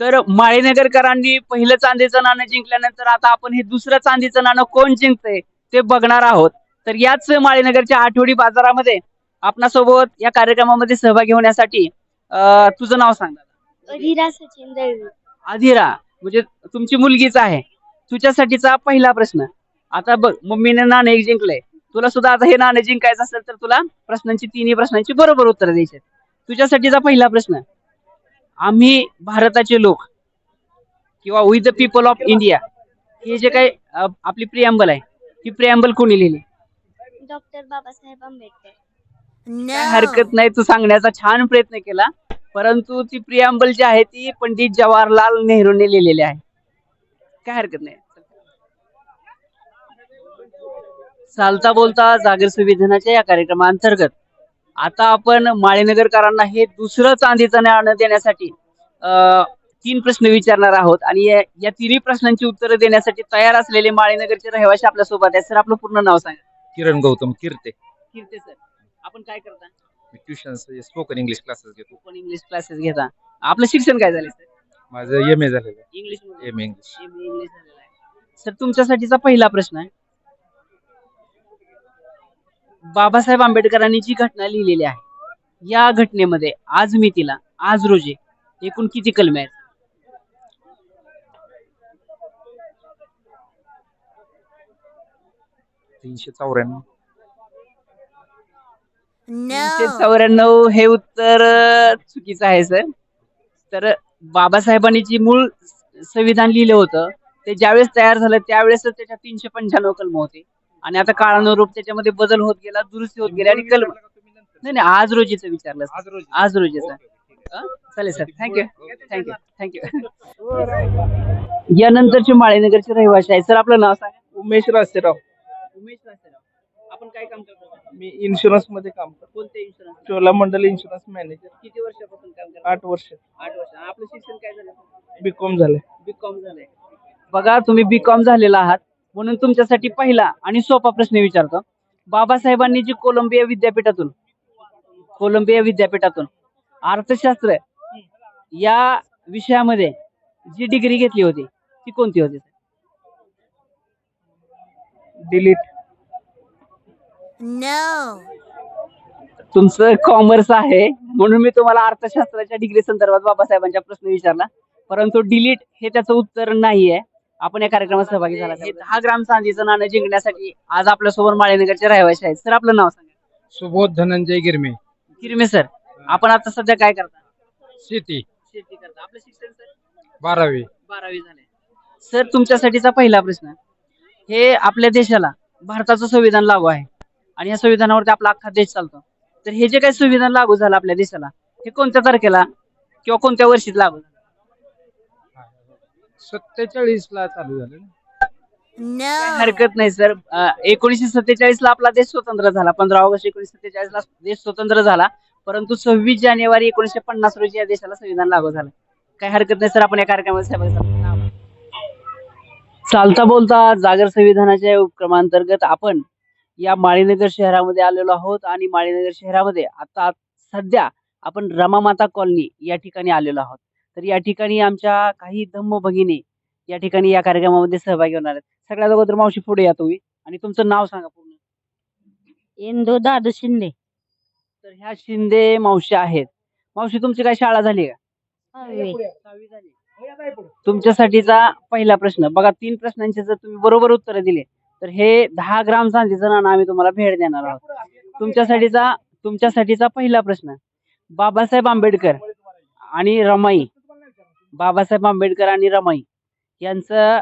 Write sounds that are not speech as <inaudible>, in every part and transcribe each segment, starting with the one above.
तर माळीनगरकरांनी पहिलं चांदीचं नाणं जिंकल्यानंतर आता आपण हे दुसरं चांदीचं नाणं कोण जिंकतंय ते बघणार आहोत. तर याच माळीनगरच्या आठवडी बाजारामध्ये आपणासोबत या कार्यक्रमामध्ये सहभागी होण्यासाठी तुझं नाव सांग. अधिरा सचिन दळवी. आधिरा म्हणजे तुमची मुलगीच आहे. तुझ्यासाठीचा पहिला प्रश्न. आता बघ मम्मीने नाणं एक जिंकलंय. तुला सुद्धा आता हे नाणं जिंकायचं असेल तर तुला प्रश्नांची तिन्ही प्रश्नांची बरोबर उत्तर द्यायची. तुझ्यासाठीचा पहिला प्रश्न आम्ही भारताचे लोक किंवा we the people of India हे जे काही आपली प्रियांबल आहे ती प्रियांबल कोणी लिहिली? डॉक्टर बाबासाहेब आंबेडकर. काय हरकत नाही तू सांगण्याचा छान प्रयत्न केला परंतु ती प्रियांबल जी आहे ती पंडित जवाहरलाल नेहरूने लिहिलेली आहे. काय हरकत नाही. चालता बोलता जागर संविधानाच्या या कार्यक्रमाअंतर्गत आता आपण माळीनगरकरांना हे दुसरं चांदीचं नाणं देण्यासाठी तीन प्रश्न विचारणार आहोत. आणि या या तिन्ही प्रश्नांची उत्तरं देण्यासाठी तयार असलेले माळीनगरचे रहिवासी आपल्यासोबत आहेत. सर आपलं पूर्ण नाव सांगा. किरण गौतम कीर्ते. कीर्ती सर. आपण काय करता? ट्युशन स्पोकन इंग्लिश क्लासेस घेतो. पण इंग्लिश क्लासेस घेता. आपलं शिक्षण काय झालं सर? माझं एम ए झालेलं आहे. English M A English English झालेलं आहे. सर तुमच्यासाठीचा पहिला प्रश्न आहे. बाबासाहेब आंबेडकरांनी जी घटना लिहिलेली आहे या घटनेमध्ये आज मी तिला आज रोजी एकूण किती कलमे आहेत? तीनशे चौऱ्याण्णव. तीनशे चौऱ्याण्णव. हे उत्तर चुकीचं आहे सर तर बाबासाहेबांनी जी मूळ संविधान लिहिलं होतं ते ज्यावेळेस तयार झालं त्यावेळेस त्याच्या तीनशे पंच्याण्णव कलम होते. आणि आता काळानुरूप त्याच्यामध्ये बदल होत गेला दुरुस्ती होत गेली आणि कलम. नाही नाही आज रोजीचं विचारलं. आज रोजी आज रोजीचं? चालेल sir. Thank you thank you thank you यानंतरचे माळेनगरचे रहिवासी आहे. सर आपलं नाव सांगा. उमेश रासेराव. उमेश रासेराव. आपण काय काम करतो? मी इन्शुरन्समध्ये काम करतो. कोणते insurance Chola Mandal insurance manager. किती वर्षापासून काम करतो? आठ वर्ष. आठ वर्ष. आपलं शिक्षण काय झालं? बी कॉम झाले बी कॉम झालंय. बघा तुम्ही बी कॉम झालेला आहात. म्हणून तुमच्यासाठी पहिला आणि सोपा प्रश्न विचारतो. बाबासाहेबांनी जी कोलंबिया विद्यापीठातून कोलंबिया विद्यापीठातून अर्थशास्त्र या विषयामध्ये जी डिग्री घेतली होती ती कोणती होती? डिलीट तुमचं कॉमर्स आहे म्हणून मी तुम्हाला अर्थशास्त्राच्या डिग्री संदर्भात बाबासाहेबांचा प्रश्न विचारला. परंतु डिलीट हे त्याचं उत्तर नाहीये. आपण या कार्यक्रमात सहभागी झाला हे दहा ग्राम चांदीचं नाणं जिंकण्यासाठी आज आपल्यासोबत माळेनगरचे रहिवासी आहेत. सर आपलं नाव सांगा. सुबोध धनंजय गिरमे. किरमे सर आपण आता सध्या काय करता? शेती. शेती करता. आपलं शिक्षण सर? बारावी. बारावी झाले सर तुमच्यासाठीचा पहिला प्रश्न हे आपल्या देशाला भारताचं संविधान लागू आहे. आणि या संविधानावरती आपला अख्खा देश चालतो. तर हे जे काही संविधान लागू झालं आपल्या देशाला हे कोणत्या तारखेला किंवा कोणत्या वर्षीत लागू झालं? सत्तेचाळीस ला चालू झालं ना? काही हरकत नाही सर. एकोणीसशे सत्तेचाळीस ला आपला देश स्वतंत्र झाला. पंधरा ऑगस्ट एकोणीसशे सत्तेचाळीस ला देश स्वतंत्र झाला. परंतु सव्वीस जानेवारी एकोणीसशे पन्नास रोजी या देशाला संविधान लागू झालं. काही हरकत नाही सर. आपण या कार्यक्रमात सहभागी झालो. चालता बोलता जागर संविधानाच्या उपक्रमांतर्गत आपण या माळीनगर शहरामध्ये आलेलो आहोत आणि माळीनगर शहरामध्ये आता सध्या आपण रमामाता कॉलनी या ठिकाणी आलेलो आहोत. तर या ठिकाणी आमच्या काही धम्म भगिनी या ठिकाणी या कार्यक्रमामध्ये सहभागी होणार आहेत. सगळ्यात अगोदर मावशी पुढे या तुम्ही आणि तुमचं नाव सांगा पूर्ण. इंदू दादू शिंदे. तर ह्या शिंदे मावशी आहेत. मावशी तुमची काय शाळा झाली का. सहावी. झाली. तुमच्यासाठीचा पहिला प्रश्न. बघा तीन प्रश्नांचे जर तुम्ही बरोबर उत्तर दिले तर हे दहा ग्राम चांदीचं नाणं आम्ही तुम्हाला भेट देणार आहोत. तुमच्यासाठीचा तुमच्यासाठीचा पहिला प्रश्न. बाबासाहेब आंबेडकर आणि रमाई. बाबासाहेब आंबेडकर आणि रमाई यांचा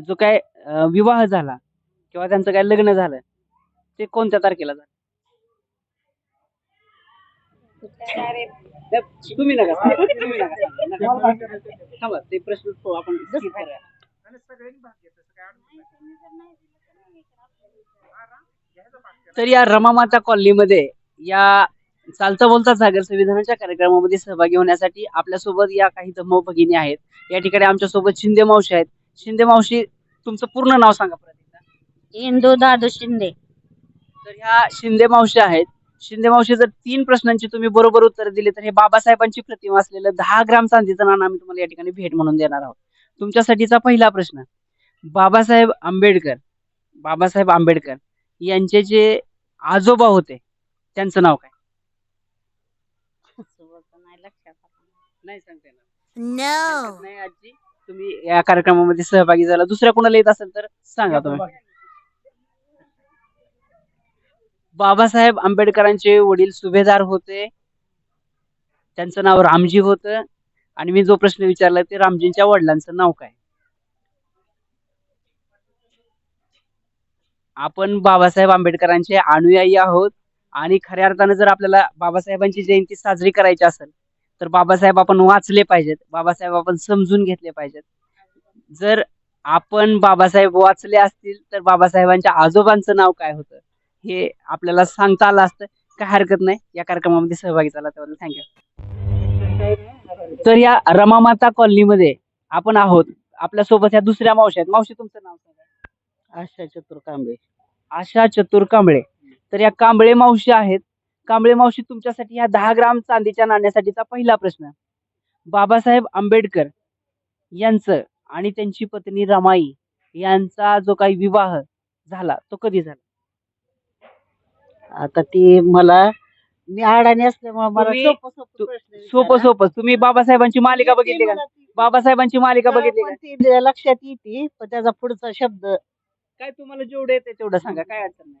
जो काय विवाह झाला किंवा त्यांचं काय लग्न झालं ते कोणत्या तारखेला झालं तुम्ही नका ते प्रश्न आपण. तर या रमामाता कॉलनीमध्ये या चालता बोलता सागर संविधानाच्या कार्यक्रमामध्ये सहभागी होण्यासाठी आपल्यासोबत या काही धम्म भगिनी आहेत. या ठिकाणी आमच्यासोबत शिंदे मावशी आहेत. शिंदे मावशी तुमचं पूर्ण नाव सांगा परत एकदा. इंदू दादू शिंदे. तर ह्या शिंदे मावशी आहेत. शिंदे मावशी जर तीन प्रश्नांची तुम्ही बरोबर उत्तर दिली तर हे बाबासाहेबांची प्रतिमा असलेलं दहा ग्राम चांदीचं नाणं आम्ही तुम्हाला या ठिकाणी भेट म्हणून देणार आहोत. तुमच्यासाठीचा पहिला प्रश्न बाबासाहेब आंबेडकर बाबासाहेब आंबेडकर यांचे जे आजोबा होते त्यांचं नाव काय नाही लक्षात नाही सांगता येणार. नो नाही आजी. तुम्ही या कार्यक्रमामध्ये सहभागी झाला. दुसऱ्या कोणाला येत असेल तर सांगा तुम्ही. बाबासाहेब आंबेडकरांचे वडील सुभेदार होते. त्यांचं नाव रामजी होतं. आणि मी जो प्रश्न विचारला ते रामजींच्या वडिलांचं नाव काय? आपण बाबासाहेब आंबेडकरांचे अनुयायी आहोत. आणि खऱ्या अर्थानं जर आपल्याला बाबासाहेबांची जयंती साजरी करायची असेल तर बाबासाहेब आपण वाचले पाहिजेत. बाबासाहेब आपण समजून घेतले पाहिजेत. जर आपण बाबासाहेब वाचले असतील तर बाबासाहेबांच्या आजोबांचं नाव काय होतं? हे आपल्याला सांगता आलं असतं. काय हरकत नाही. या कार्यक्रमामध्ये सहभागी झाला त्याबद्दल थँक्यू तर या रमामाता कॉलनीमध्ये आपण आहोत. आपल्यासोबत ह्या दुसऱ्या मावशी आहेत. मावशी तुमचं नाव सांगा. आशा चतुर कांबळे. आशा चतुर कांबळे. तर या कांबळे मावशी आहेत. कांबळे मावशी तुमच्यासाठी ह्या दहा ग्राम चांदीच्या नाण्यासाठीचा पहिला प्रश्न बाबासाहेब आंबेडकर यांचं आणि त्यांची पत्नी रमाई यांचा जो काही विवाह झाला तो कधी झाला? आता ती मला मी अडाणी असल्यामुळे मला सोपं सोपं तुम्ही बाबासाहेबांची मालिका बघितली का? बाबासाहेबांची मालिका बघितली लक्षात येते पण त्याचा पुढचा शब्द काय तुम्हाला जेवढं येते तेवढं सांगा काय अडचण नाही.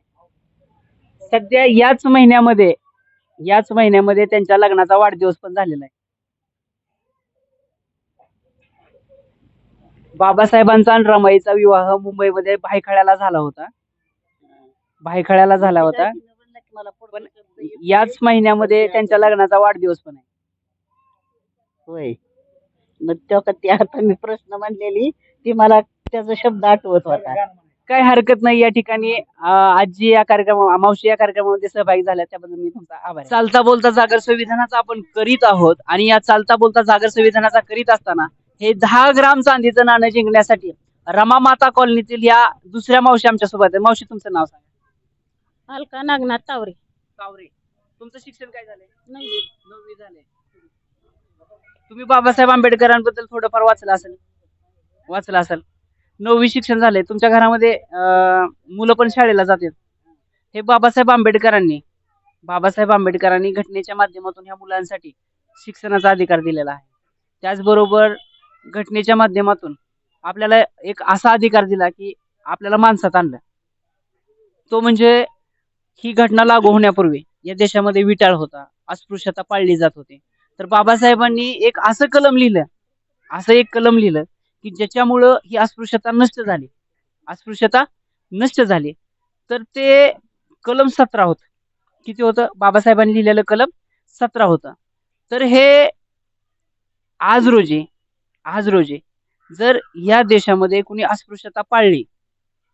सध्या याच महिन्यामध्ये याच महिन्यामध्ये त्यांच्या लग्नाचा वाढदिवस पण झालेला आहे. बाबासाहेबांचा आणि रमाईचा विवाह मुंबईमध्ये भायखळ्याला झाला होता. भायखळ्याला झाला होता. पण याच महिन्यामध्ये त्यांच्या लग्नाचा वाढदिवस पण आहे. होय. मग तेव्हा ती आता मी प्रश्न म्हणलेली ती मला त्याचा शब्द आठवत होता. काय हरकत नाही या ठिकाणी. आजी या कार्यक्रम मावशी या कार्यक्रमामध्ये सहभागी झाल्या त्याबद्दल मी तुमचा आभार. चालता बोलता जागर संविधानाचा आपण करीत आहोत आणि या चालता बोलता जागर संविधानाचा करीत असताना हे दहा ग्राम चांदीचं नाणं जिंकण्यासाठी रमा माता कॉलनीतील या दुसऱ्या मावशी आमच्यासोबत आहे मावशी तुमचं नाव सांगा. अलका नागनाथ तावरे. कावरे तुमचं शिक्षण काय झालंय? नववी. झाले तुम्ही बाबासाहेब आंबेडकरांबद्दल थोडंफार वाचलं असेल? वाचलं असेल. नववी शिक्षण झाले तुमच्या घरामध्ये मुलं पण शाळेला जातात. हे बाबासाहेब आंबेडकरांनी बाबासाहेब आंबेडकरांनी घटनेच्या माध्यमातून ह्या मुलांसाठी शिक्षणाचा अधिकार दिलेला आहे. त्याचबरोबर घटनेच्या माध्यमातून आपल्याला एक असा अधिकार दिला की आपल्याला माणसात आणलं. तो म्हणजे ही घटना लागू होण्यापूर्वी या देशामध्ये विटाळ होता. अस्पृश्यता पाळली जात होती. तर बाबासाहेबांनी एक असं कलम लिहिलं असं एक कलम लिहिलं की ज्याच्यामुळं ही अस्पृश्यता नष्ट झाली. अस्पृश्यता नष्ट झाली. तर ते कलम सतरा होतं. किती होतं? बाबासाहेबांनी लिहिलेलं कलम सतरा होतं. तर हे आज रोजी आज रोजी जर या देशामध्ये कुणी अस्पृश्यता पाळली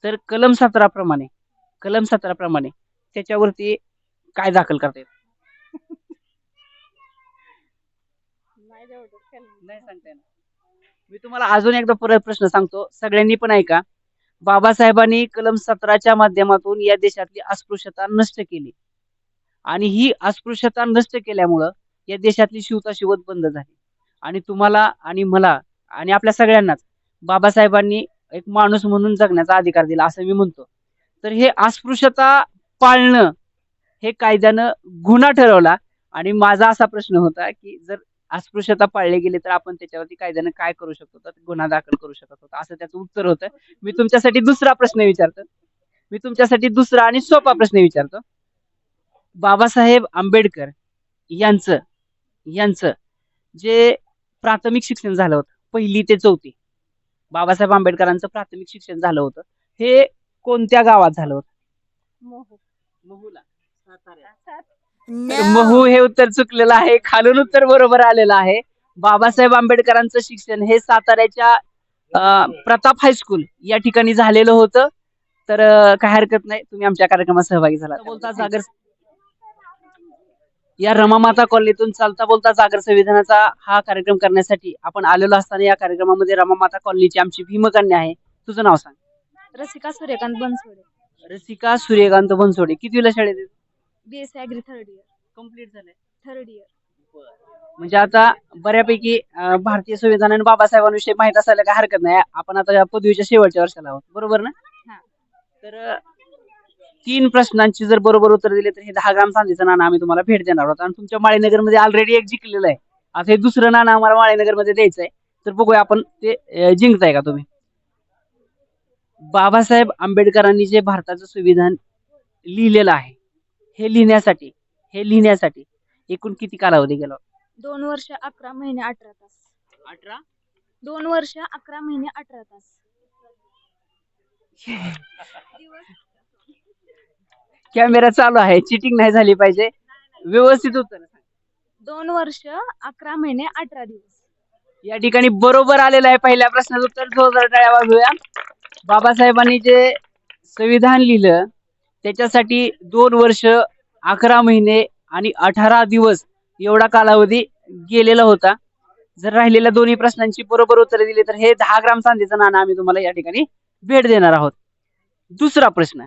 तर कलम सतरा प्रमाणे कलम सतरा प्रमाणे त्याच्यावरती काय दाखल करता येईल? <laughs> नाही सांगता येणार. मी तुम्हाला अजून एकदा परत प्रश्न सांगतो. सगळ्यांनी पण ऐका. बाबासाहेबांनी कलम सतराच्या माध्यमातून या देशातली अस्पृश्यता नष्ट केली. आणि ही अस्पृश्यता नष्ट केल्यामुळं या देशातली शिवता शिवत बंद झाली. आणि तुम्हाला आणि मला आणि आपल्या सगळ्यांनाच बाबासाहेबांनी एक माणूस म्हणून जगण्याचा अधिकार दिला असं मी म्हणतो. तर हे अस्पृश्यता पाळणं हे कायद्यानं गुन्हा ठरवला. आणि माझा असा प्रश्न होता की जर अस्पृश्यता पाळली गेली तर आपण त्याच्यावरती कायद्यानं काय करू शकतो? तर गुन्हा दाखल करू शकत होता. असं त्याचं उत्तर होतं. मी तुमच्यासाठी दुसरा प्रश्न विचारतो. मी तुमच्यासाठी दुसरा आणि सोपा प्रश्न विचारतो. बाबासाहेब आंबेडकर यांचं यांचं जे प्राथमिक शिक्षण झालं होतं पहिली ते चौथी बाबासाहेब आंबेडकरांचं प्राथमिक शिक्षण झालं होतं. हे कोणत्या गावात झालं होतं? मोहू. महूला. महू हे उत्तर चुकलेलं आहे. खालून उत्तर बरोबर आलेलं आहे. बाबासाहेब आंबेडकरांचं शिक्षण हे साताऱ्याच्या प्रताप हायस्कूल या ठिकाणी झालेलं होतं. तर काय हरकत नाही. तुम्ही आमच्या कार्यक्रमात सहभागी झाला. बोलता जागर या रमामाता कॉलनीतून चालता बोलता जागर संविधानाचा हा कार्यक्रम करण्यासाठी आपण आलेलो असताना या कार्यक्रमामध्ये रमामाता कॉलनीची आमची भीमकन्या आहे. तुझं नाव सांग. रसिका सूर्यकांत बनसोडे. रसिका सूर्यकांत बनसोडे. कितवीला शाळेत आहे? BSc agri third year complete झालंय. थर्ड इयर म्हणजे आता बऱ्यापैकी अं, भारतीय संविधान आणि बाबासाहेबांविषयी माहीत असायला काय हरकत नाही. आपण आता या पदवीच्या शेवटच्या वर्षाला आहोत. बरोबर ना? हा. तर अं, तीन प्रश्नांची जर बरोबर उत्तर दिले तर हे दहा ग्राम चांदीचं नाणं आम्ही तुम्हाला भेट देणार आहोत. आणि तुमच्या माळीनगरमध्ये ऑलरेडी एक जिंकलेलं आहे. आता हे दुसरं नाणं आम्हाला माळीनगरमध्ये द्यायचं आहे तर बघूया आपण ते अं, जिंकताय का तुम्ही? बाबासाहेब आंबेडकरांनी जे भारताचं संविधान लिहिलेलं आहे हे लिहिण्यासाठी हे लिहिण्यासाठी एकूण किती कालावधी गेला? दोन वर्ष अकरा महिने अठरा तास. अठरा? दोन वर्ष अकरा महिने अठरा तास. कॅमेरा चालू आहे चिटिंग नाही झाली पाहिजे. व्यवस्थित उत्तर सांग. दोन वर्ष अकरा महिने अठरा दिवस. या ठिकाणी बरोबर आलेलं आहे पहिल्या प्रश्नाचं उत्तर. जोरदार टाळ्या वाजवूया. बाबासाहेबांनी जे संविधान लिहिलं त्याच्यासाठी दोन वर्ष अकरा महिने आणि अठरा दिवस एवढा कालावधी गेलेला होता. जर राहिलेल्या दोन्ही प्रश्नांची बरोबर उत्तरे दिली तर हे दहा ग्राम चांदीचं नाणं आम्ही तुम्हाला या ठिकाणी भेट देणार आहोत. दुसरा प्रश्न.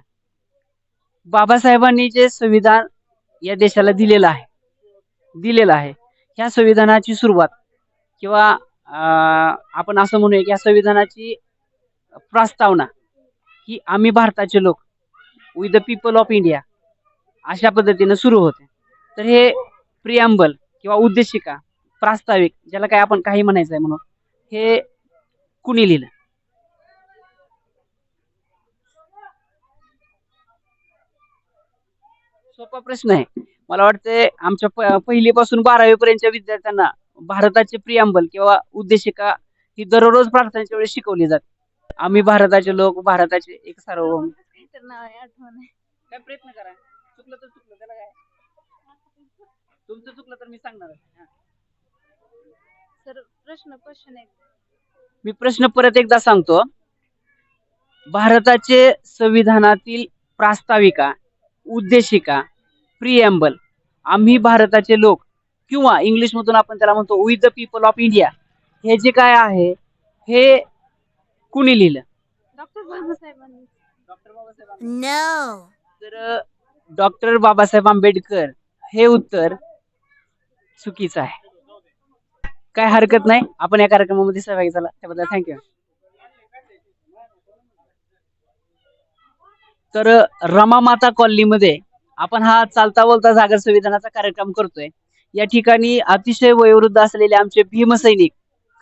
बाबासाहेबांनी जे संविधान या देशाला दिलेलं आहे दिलेलं आहे ह्या संविधानाची सुरुवात किंवा आपण असं म्हणूया की या संविधानाची प्रस्तावना ही आम्ही भारताचे लोक with the people of India अशा पद्धतीनं सुरू होते. तर हे प्रियांबल किंवा उद्देशिका प्रास्ताविक ज्याला काय आपण काही म्हणायचं आहे म्हणून हे कुणी लिहिलं? सोपा प्रश्न आहे. मला वाटते आमच्या प- पहिलीपासून बारावी पर्यंतच्या विद्यार्थ्यांना भारताचे प्रियांबल किंवा उद्देशिका ही दररोज प्रार्थनेच्या वेळी शिकवली जाते. आम्ही भारताचे लोक भारताचे एक सार्वभौम. तर नाव आहे आठवण आहे. काय प्रयत्न करा. चुकलं तर चुकलं त्याला काय? तुमचं चुकलं तर मी सांगणार सर प्रश्न क्वेश्चन आहे मी प्रश्न परत एकदा सांगतो. भारताचे संविधानातील प्रास्ताविका उद्देशिका प्रिएम्बल आम्ही भारताचे लोक किंवा इंग्लिश मधून आपण त्याला म्हणतो with the people of India हे जे काय आहे हे कुणी लिहिलं? डॉक्टर बाबासाहेबांनी. Doctor Babasaheb No. तर डॉक्टर बाबासाहेब आंबेडकर हे उत्तर चुकीचं आहे. काय हरकत नाही. आपण या कार्यक्रमामध्ये सहभागी झाला. त्याबद्दल थँक्यू तर रमा माता कॉलनीमध्ये आपण हा चालता बोलता जागर संविधानाचा कार्यक्रम करतोय. या ठिकाणी अतिशय वयोवृद्ध असलेले आमचे भीमसैनिक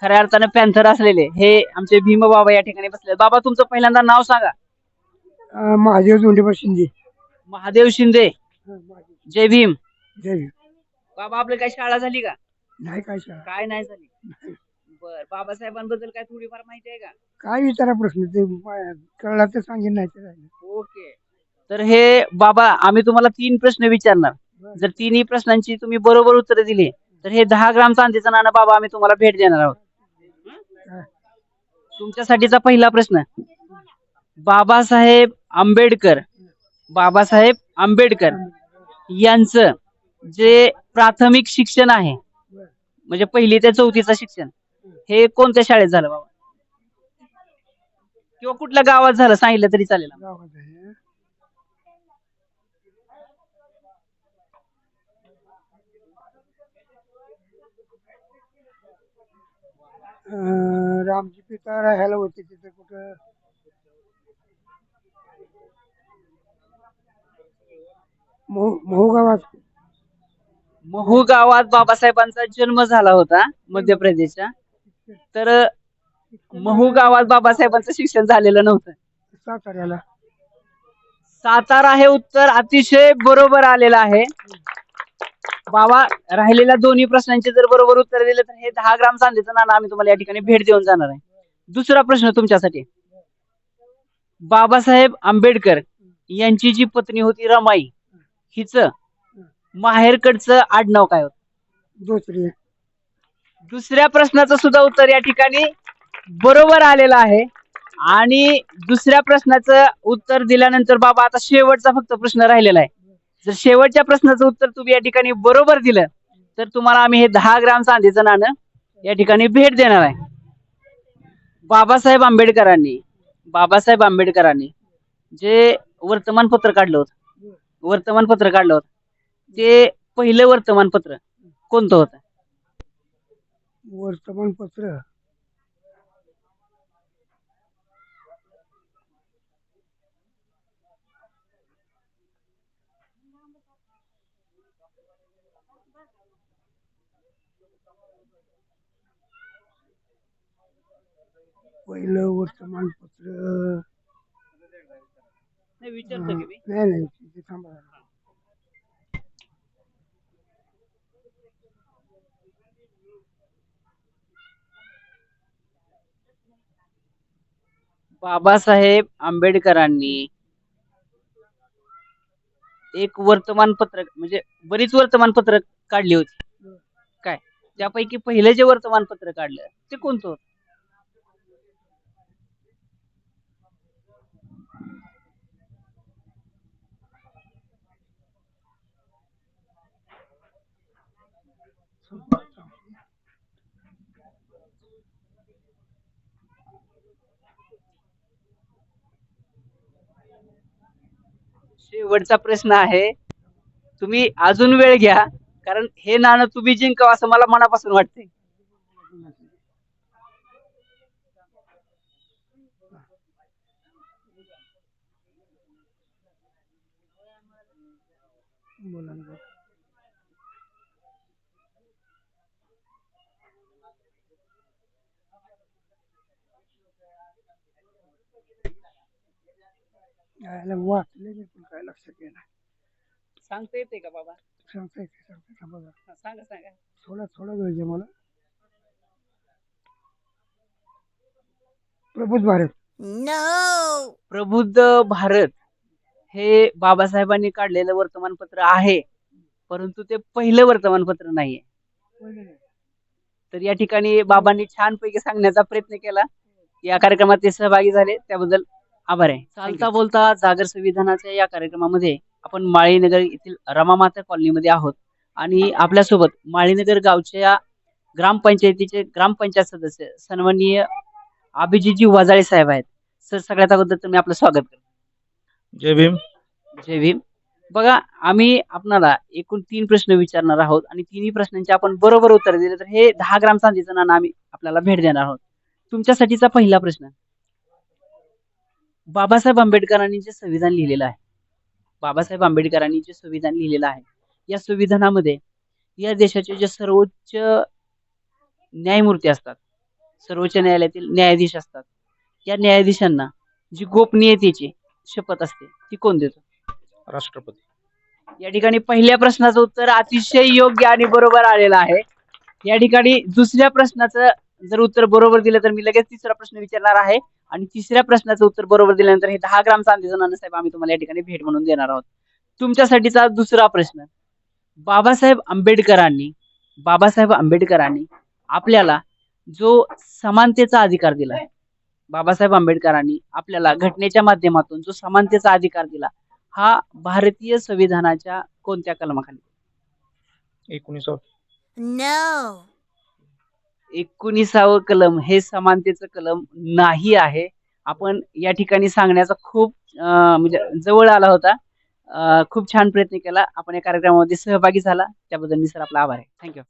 खऱ्या अर्थानं पॅन्थर असलेले हे आमचे भीम बाबा या ठिकाणी बसले. बाबा तुमचं पहिल्यांदा नाव सांगा. महादेव धोंडेकर शिंदे. महादेव शिंदे. जय भीम. जय बाबा आपली काय शाळा झाली का? नाही काय शाळा. काय नाही झाली? बर बाबासाहेबांबद्दल काय थोडीफार माहिती आहे का? काय विचारा प्रश्न ते मा- कळला तर सांगेन नाही तर राहिलं. ओके. तर हे बाबा आम्ही तुम्हाला तीन प्रश्न विचारणार. जर तिन्ही प्रश्नांची तुम्ही बरोबर उत्तरे दिली तर हे दहा ग्राम चांदीचं नाणं बाबा आम्ही तुम्हाला भेट देणार आहोत. हं? तुमच्यासाठीचा पहिला प्रश्न बाबासाहेब आंबेडकर बाबासाहेब आंबेडकर यांचं जे प्राथमिक शिक्षण आहे म्हणजे पहिली ते चौथीचं शिक्षण हे कोणत्या शाळेत झालं बाबा? किंवा कुठल्या गावात झालं? सांगितलं तरी चालेल. रामजी पिता राहायला होते तिथे कुठं? महू महू गावात महू गावात बाबासाहेबांचा जन्म झाला होता मध्य प्रदेशच्या. तर महू गावात बाबासाहेबांचं शिक्षण झालेलं नव्हतं. साताऱ्याला. सातारा हे उत्तर अतिशय बरोबर आलेलं आहे. बाबा राहिलेल्या दोन्ही प्रश्नांचे जर बरोबर उत्तर दिले तर हे दहा ग्राम चांदीचं नाणं आम्ही तुम्हाला या ठिकाणी भेट देऊन जाणार आहे. दुसरा प्रश्न तुमच्यासाठी. बाबासाहेब आंबेडकर यांची जी पत्नी होती रमाई हिच माहेरकडचं आडनाव काय होतं? दुसरी. दुसऱ्या प्रश्नाचं सुद्धा उत्तर या ठिकाणी बरोबर आलेलं आहे. आणि दुसऱ्या प्रश्नाचं उत्तर दिल्यानंतर बाबा आता शेवटचा फक्त प्रश्न राहिलेला आहे. जर शेवटच्या प्रश्नाचं उत्तर तुम्ही या ठिकाणी बरोबर दिलं तर तुम्हाला आम्ही हे दहा ग्राम चांदीचं नाणं या ठिकाणी भेट देणार आहे. बाबासाहेब आंबेडकरांनी बाबासाहेब आंबेडकरांनी जे वर्तमानपत्र काढलं होतं वर्तमानपत्र काढलं होतं. ते पहिलं वर्तमानपत्र कोणतं होतं? वर्तमानपत्र? पहिलं वर्तमानपत्र नाही विचारतो की मी. नाही नाही. थांबा. बाबासाहेब आंबेडकरांनी एक वर्तमानपत्र म्हणजे बरीच वर्तमानपत्र काढली होती. काय? त्यापैकी पहिलं जे वर्तमानपत्र काढलं ते कोणतं होतं? शेवटचा प्रश्न आहे. तुम्ही अजून वेळ घ्या कारण हे नाणं तुम्ही जिंकावं असं मला मनापासून वाटतंय बोला ना. यायला वाचले मी पण काय लक्षात येणार सांगता येते का बाबा सांगता येते सांगता. हा, सांगा सांगा थोडा थोडा वेळ मला प्रबुद्ध भारत No. प्रबुद्ध भारत हे बाबासाहेबांनी काढलेलं वर्तमानपत्र आहे परंतु ते पहिलं वर्तमानपत्र नाहीये. तर या ठिकाणी बाबांनी छानपैकी सांगण्याचा प्रयत्न केला. या कार्यक्रमात ते सहभागी झाले. त्याबद्दल आभार आहे. चालता बोलता जागर संविधानाच्या या कार्यक्रमामध्ये आपण माळीनगर येथील रमामाता कॉलनीमध्ये आहोत. आणि आपल्यासोबत माळीनगर गावच्या ग्रामपंचायतीचे ग्रामपंचायत सदस्य सन्माननीय अभिजितजी वाजाळे साहेब आहेत. सर सगळ्यात अगोदर तुम्ही आपलं स्वागत करा. जय भीम. जय भीम. बघा आम्ही आपणाला एकूण तीन प्रश्न विचारणार आहोत आणि तिन्ही प्रश्नांचे आपण बरोबर उत्तर दिले तर हे दहा ग्राम चांदीचं नाणं आम्ही आपल्याला भेट देणार आहोत. तुमच्यासाठीचा पहिला प्रश्न बाबासाहेब आंबेडकरांनी जे संविधान लिहिलेलं आहे बाबासाहेब आंबेडकरांनी जे संविधान लिहिलेलं आहे या संविधानामध्ये या देशाचे जे सर्वोच्च न्यायमूर्ती असतात सर्वोच्च न्यायालयातील न्यायाधीश असतात या न्यायाधीशांना जी गोपनीयतेची शपथ असते ती कोण देतो? राष्ट्रपती. या ठिकाणी पहिल्या प्रश्नाचं उत्तर अतिशय योग्य आणि बरोबर आलेलं आहे. या ठिकाणी दुसऱ्या प्रश्नाचं जर उत्तर बरोबर दिलं तर मी लगेच तिसरा प्रश्न विचारणार आहे. आणि तिसऱ्या प्रश्नाचं उत्तर बरोबर दिल्यानंतर हे दहा ग्राम चांदीचं नाणं साहेब आम्ही तुम्हाला या ठिकाणी भेट म्हणून देणार आहोत तुमच्यासाठीचा दुसरा प्रश्न बाबासाहेब आंबेडकरांनी बाबासाहेब आंबेडकरांनी आपल्याला जो समानतेचा अधिकार दिला बाबासाहेब आंबेडकरांनी आपल्याला घटनेच्या माध्यमातून जो समानतेचा अधिकार दिला हा भारतीय संविधानाच्या कोणत्या कलमाखाली एकोणीसशे No. एकोणीसावं कलम हे समानतेचं कलम नाही आहे. आपण या ठिकाणी सांगण्याचा खूप म्हणजे जवळ आला होता. खूप छान प्रयत्न केला. आपण या कार्यक्रमामध्ये सहभागी झाला. त्याबद्दल मी सर आपला आभार आहे. थँक्यू